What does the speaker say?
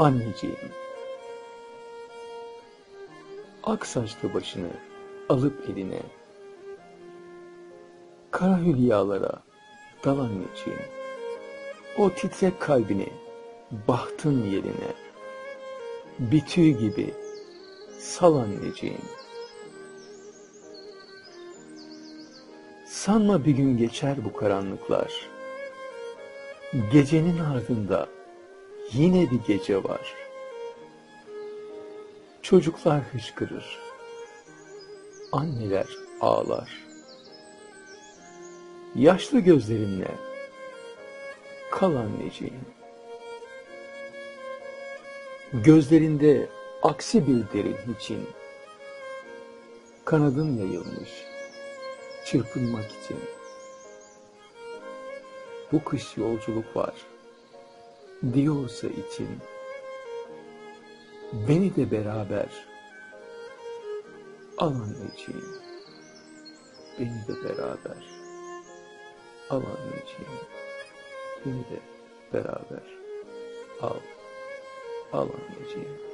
Anneciğim. Ak saçlı başını alıp eline. Kara hülyalara dal anneciğim. O titrek kalbini bahtın yerine. Bir tüy gibi sal anneciğim. Sanma bir gün geçer bu karanlıklar. Gecenin ardında yine bir gece var. Çocuklar hıçkırır. Anneler ağlar. Yaşlı gözlerimle kal anneciğim. Gözlerinde aksi bir derin için kanadın yayılmış çırpınmak için. Bu kış yolculuk var diyorsa için beni de beraber al anneciğim beni de beraber al anneciğim beni de beraber al. Al anneciğim